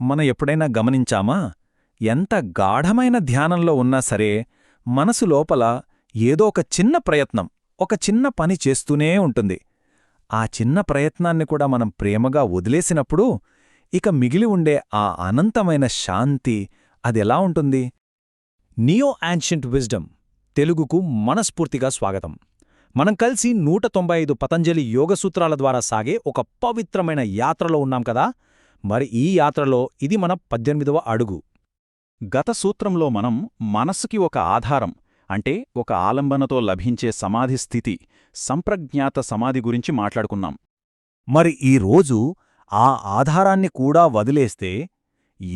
మన ఎప్పుడైనా గమనించామా? ఎంత గాఢమైన ధ్యానంలో ఉన్నా సరే మనసు లోపల ఏదో ఒక చిన్న ప్రయత్నం ఒక చిన్న పని చేస్తూనే ఉంటుంది. ఆ చిన్న ప్రయత్నాన్ని కూడా మనం ప్రేమగా వదిలేసినప్పుడు ఇక మిగిలి ఉండే ఆ అనంతమైన శాంతి అదెలా ఉంటుంది? నియో యాన్షియంట్ విజ్డమ్ తెలుగుకు మనస్ఫూర్తిగా స్వాగతం. మనం కలిసి నూట తొంభై ఐదు పతంజలి యోగసూత్రాల ద్వారా సాగే ఒక పవిత్రమైన యాత్రలో ఉన్నాం కదా? మరి ఈ యాత్రలో ఇది మన పద్దెనిమిదవ అడుగు. గత సూత్రంలో మనం మనస్సుకి ఒక ఆధారం అంటే ఒక ఆలంబనతో లభించే సమాధి స్థితి సంప్రజ్ఞాత సమాధి గురించి మాట్లాడుకున్నాం. మరి ఈ రోజు ఆ ఆధారాన్ని కూడా వదిలేస్తే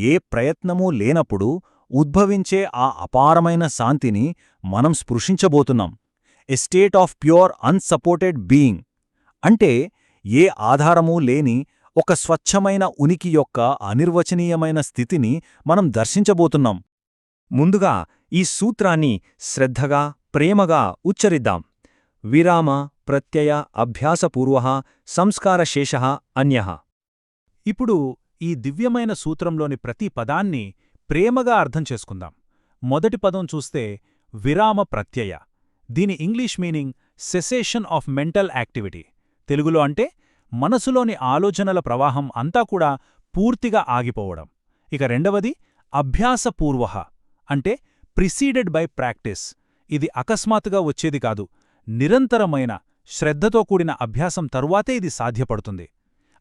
ఏ ప్రయత్నమూ లేనప్పుడు ఉద్భవించే ఆ అపారమైన శాంతిని మనం స్పృశించబోతున్నాం. A state of pure unsupported being అంటే ఏ ఆధారమూ లేని ఒక స్వచ్ఛమైన ఉనికి యొక్క అనిర్వచనీయమైన స్థితిని మనం దర్శించబోతున్నాం. ముందుగా ఈ సూత్రాన్ని శ్రద్ధగా ప్రేమగా ఉచ్చరిద్దాం. విరామ ప్రత్యయ అభ్యాసపూర్వ సంస్కారశేష అన్యః. ఇప్పుడు ఈ దివ్యమైన సూత్రంలోని ప్రతి పదాన్ని ప్రేమగా అర్థం చేసుకుందాం. మొదటి పదం చూస్తే విరామ ప్రత్యయ. దీని English meaning cessation of mental activity. తెలుగులో అంటే మనసులోని ఆలోచనల ప్రవాహం అంతా కూడా పూర్తిగా ఆగిపోవడం. ఇక రెండవది అభ్యాసపూర్వ అంటే ప్రిసీడెడ్ బై ప్రాక్టీస్ ఇది అకస్మాత్తుగా వచ్చేది కాదు నిరంతరమైన శ్రద్ధతో కూడిన అభ్యాసం తరువాతే ఇది సాధ్యపడుతుంది.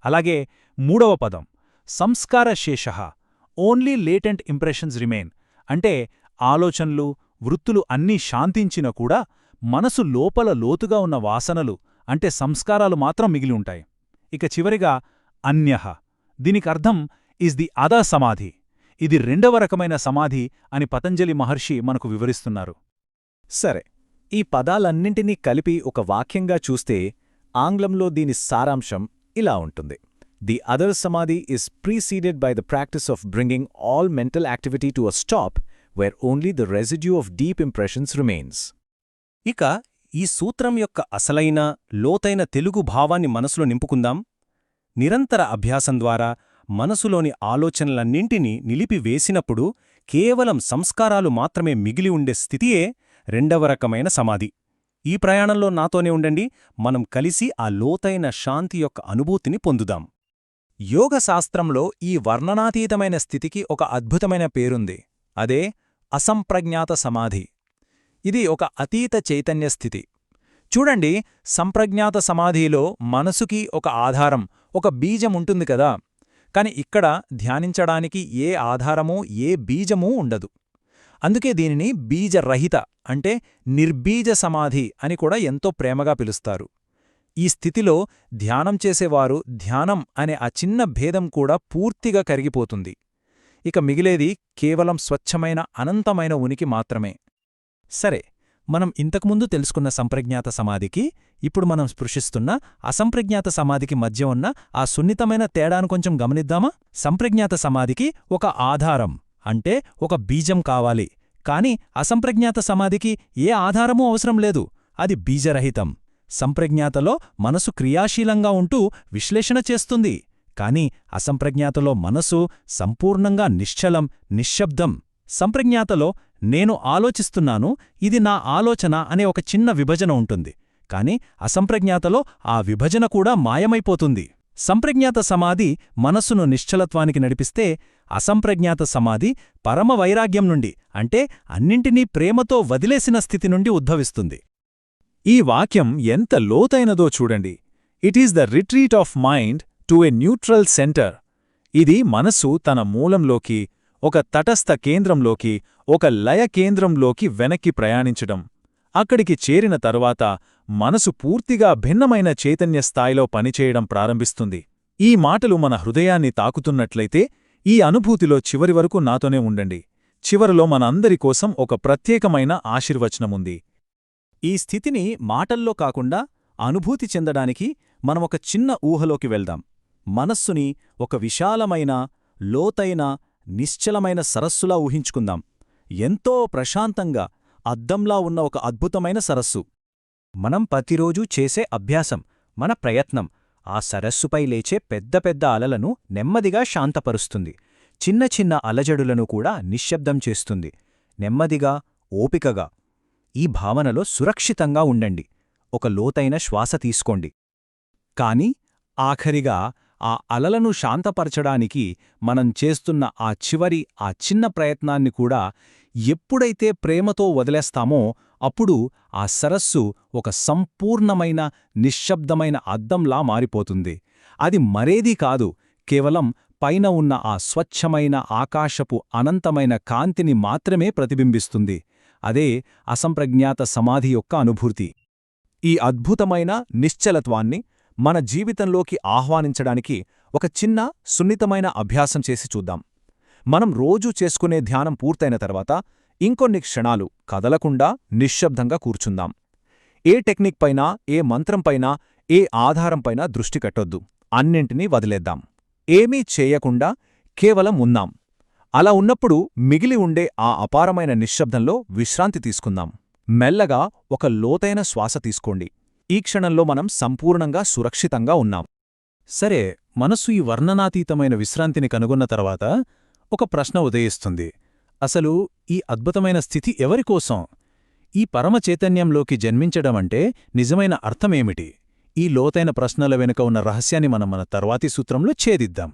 అలాగే మూడవ పదం సంస్కారశేష ఓన్లీ లేటెంట్ ఇంప్రెషన్స్ రిమైన్ అంటే ఆలోచనలు వృత్తులు అన్నీ శాంతించినా కూడా మనసు లోపల లోతుగా ఉన్న వాసనలు అంటే సంస్కారాలు మాత్రం మిగిలి ఉంటాయి. ఇక చివరిగా అన్యః. దీనికర్థం ఇస్ ది అదా సమాధి. ఇది రెండవ రకమైన సమాధి అని పతంజలి మహర్షి మనకు వివరిస్తున్నారు. సరే ఈ పదాలన్నింటినీ కలిపి ఒక వాక్యంగా చూస్తే ఆంగ్లంలో దీని సారాంశం ఇలా ఉంటుంది. The other samadhi is preceded by the practice of bringing all mental activity to a stop where only the residue of deep impressions remains. ఇక ఈ సూత్రం యొక్క అసలైన లోతైన తెలుగు భావాన్ని మనసులో నింపుకుందాం. నిరంతర అభ్యాసం ద్వారా మనసులోని ఆలోచనలన్నింటినీ నిలిపివేసినప్పుడు కేవలం సంస్కారాలు మాత్రమే మిగిలి ఉండే స్థితియే రెండవ రకమైన సమాధి. ఈ ప్రయాణంలో నాతోనే ఉండండి మనం కలిసి ఆ లోతైన శాంతి యొక్క అనుభూతిని పొందుదాం. యోగశాస్త్రంలో ఈ వర్ణనాతీతమైన స్థితికి ఒక అద్భుతమైన పేరుంది. అదే అసంప్రజ్ఞాత సమాధి. ఇది ఒక అతీత చైతన్య స్థితి. చూడండి సంప్రజ్ఞాత సమాధిలో మనసుకి ఒక ఆధారం ఒక బీజం ఉంటుంది కదా. కాని ఇక్కడ ధ్యానించడానికి ఏ ఆధారమూ ఏ బీజమూ ఉండదు. అందుకే దీనిని బీజరహిత అంటే నిర్బీజ సమాధి అని కూడా ఎంతో ప్రేమగా పిలుస్తారు. ఈ స్థితిలో ధ్యానం చేసేవారు ధ్యానం అనే ఆ చిన్న భేదం కూడా పూర్తిగా కరిగిపోతుంది. ఇక మిగిలేది కేవలం స్వచ్ఛమైన అనంతమైన ఉనికి మాత్రమే. సరే మనం ఇంతకుముందు తెలుసుకున్న సంప్రజ్ఞాత సమాధికి ఇప్పుడు మనం స్పృశిస్తున్న అసంప్రజ్ఞాత సమాధికి మధ్య ఉన్న ఆ సున్నితమైన తేడాను కొంచెం గమనిద్దామా? సంప్రజ్ఞాత సమాధికి ఒక ఆధారం అంటే ఒక బీజం కావాలి. కాని అసంప్రజ్ఞాత సమాధికి ఏ ఆధారమూ అవసరం లేదు. అది బీజరహితం. సంప్రజ్ఞాతలో మనసు క్రియాశీలంగా ఉంటూ విశ్లేషణ చేస్తుంది. కాని అసంప్రజ్ఞాతలో మనసు సంపూర్ణంగా నిశ్చలం నిశ్శబ్దం. సంప్రజ్ఞాతలో నేను ఆలోచిస్తున్నాను ఇది నా ఆలోచన అనే ఒక చిన్న విభజన ఉంటుంది. కాని అసంప్రజ్ఞాతలో ఆ విభజన కూడా మాయమైపోతుంది. సంప్రజ్ఞాత సమాధి మనస్సును నిశ్చలత్వానికి నడిపిస్తే అసంప్రజ్ఞాత సమాధి పరమ వైరాగ్యం నుండి అంటే అన్నింటినీ ప్రేమతో వదిలేసిన స్థితి నుండి ఉద్భవిస్తుంది. ఈ వాక్యం ఎంత లోతైనదో చూడండి. It is the retreat of mind to a neutral centre ఇది మనసు తన మూలంలోకి ఒక తటస్థ కేంద్రంలోకి ఒక లయ కేంద్రంలోకి వెనక్కి ప్రయాణించడం. అక్కడికి చేరిన తరువాత మనసు పూర్తిగా భిన్నమైన చైతన్య స్థాయిలో పనిచేయడం ప్రారంభిస్తుంది. ఈ మాటలు మన హృదయాన్ని తాకుతున్నట్లయితే ఈ అనుభూతిలో చివరి వరకు నాతోనే ఉండండి. చివరిలో మనందరి కోసం ఒక ప్రత్యేకమైన ఆశీర్వచనముంది. ఈ స్థితిని మాటల్లో కాకుండా అనుభూతి చెందడానికి మనమొక చిన్న ఊహలోకి వెళ్దాం. మనస్సుని ఒక విశాలమైన లోతైన నిశ్చలమైన సరస్సులా ఊహించుకుందాం. ఎంతో ప్రశాంతంగా అద్దంలా ఉన్న ఒక అద్భుతమైన సరస్సు. మనం ప్రతిరోజూ చేసే అభ్యాసం మన ప్రయత్నం ఆ సరస్సుపై లేచే పెద్ద పెద్ద అలలను నెమ్మదిగా శాంతపరుస్తుంది. చిన్న చిన్న అలజడులను కూడా నిశ్శబ్దం చేస్తుంది. నెమ్మదిగా ఓపికగా ఈ భావనలో సురక్షితంగా ఉండండి. ఒక లోతైన శ్వాస తీసుకోండి. కాని ఆఖరిగా ఆ అలలను శాంతపరచడానికి మనం చేస్తున్న ఆ చివరి ఆ చిన్న ప్రయత్నాన్ని కూడా ఎప్పుడైతే ప్రేమతో వదిలేస్తామో అప్పుడు ఆ సరస్సు ఒక సంపూర్ణమైన నిశ్శబ్దమైన అద్దంలా మారిపోతుంది. అది మరేదీ కాదు కేవలం పైన ఉన్న ఆ స్వచ్ఛమైన ఆకాశపు అనంతమైన కాంతిని మాత్రమే ప్రతిబింబిస్తుంది. అదే అసంప్రజ్ఞాత సమాధి యొక్క అనుభూతి. ఈ అద్భుతమైన నిశ్చలత్వాన్ని మన జీవితంలోకి ఆహ్వానించడానికి ఒక చిన్న సున్నితమైన అభ్యాసం చేసి చూద్దాం. మనం రోజూ చేసుకునే ధ్యానం పూర్తయిన తర్వాత ఇంకొన్ని క్షణాలు కదలకుండా నిశ్శబ్దంగా కూర్చుందాం. ఏ టెక్నిక్ పైనా ఏ మంత్రంపైనా ఏ ఆధారంపైనా దృష్టి కట్టొద్దు అన్నింటినీ వదిలేద్దాం. ఏమీ చేయకుండా కేవలం ఉన్నాం. అలా ఉన్నప్పుడు మిగిలి ఉండే ఆ అపారమైన నిశ్శబ్దంలో విశ్రాంతి తీసుకుందాం. మెల్లగా ఒక లోతైన శ్వాస తీసుకోండి. ఈ క్షణంలో మనం సంపూర్ణంగా సురక్షితంగా ఉన్నాం. సరే మనస్సు ఈ వర్ణనాతీతమైన విశ్రాంతిని కనుగొన్న తర్వాత ఒక ప్రశ్న ఉదయిస్తుంది. అసలు ఈ అద్భుతమైన స్థితి ఎవరికోసం ఈ పరమచైతన్యంలోకి జన్మించడమంటే నిజమైన అర్థమేమిటి? ఈ లోతైన ప్రశ్నల వెనుక ఉన్న రహస్యాన్ని మనం మన తర్వాతి సూత్రంలో ఛేదిద్దాం.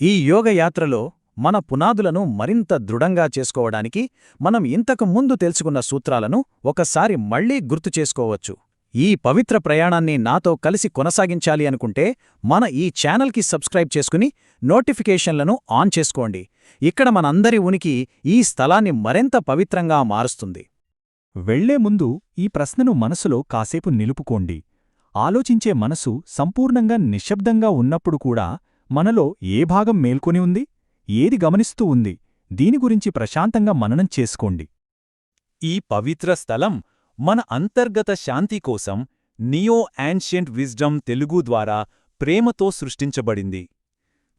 ఈ యోగయాత్రలో మన పునాదులను మరింత దృఢంగా చేసుకోవడానికి మనం ఇంతకు ముందు తెలుసుకున్న సూత్రాలను ఒకసారి మళ్ళీ గుర్తు చేసుకోవచ్చు. ఈ పవిత్ర ప్రయాణాన్ని నాతో కలిసి కొనసాగించాలి అనుకుంటే మన ఈ ఛానల్కి సబ్స్క్రైబ్ చేసుకుని నోటిఫికేషన్లను ఆన్ చేసుకోండి. ఇక్కడ మనందరి ఉనికి ఈ స్థలాన్ని మరింత పవిత్రంగా మారుస్తుంది. వెళ్ళే ముందు ఈ ప్రశ్నను మనసులో కాసేపు నిలుపుకోండి. ఆలోచించే మనసు సంపూర్ణంగా నిశ్శబ్దంగా ఉన్నప్పుడు కూడా మనలో ఏ భాగం మేల్కొని ఉంది? ఏది గమనిస్తూ ఉంది? దీని గురించి ప్రశాంతంగా మననం చేసుకోండి. ఈ పవిత్ర స్థలం మన అంతర్గత శాంతి కోసం నియో యాన్షియంట్ విజ్డమ్ తెలుగు ద్వారా ప్రేమతో సృష్టించబడింది.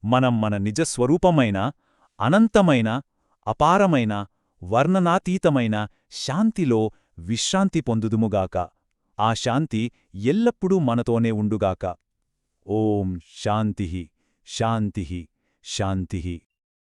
మనం మన నిజస్వరూపమైన అనంతమైన అపారమైన వర్ణనాతీతమైన శాంతిలో విశ్రాంతి పొందుదుముగాక. ఆ శాంతి ఎల్లప్పుడూ మనతోనే ఉండుగాక. ఓం శాంతి శాంతి శాంతి.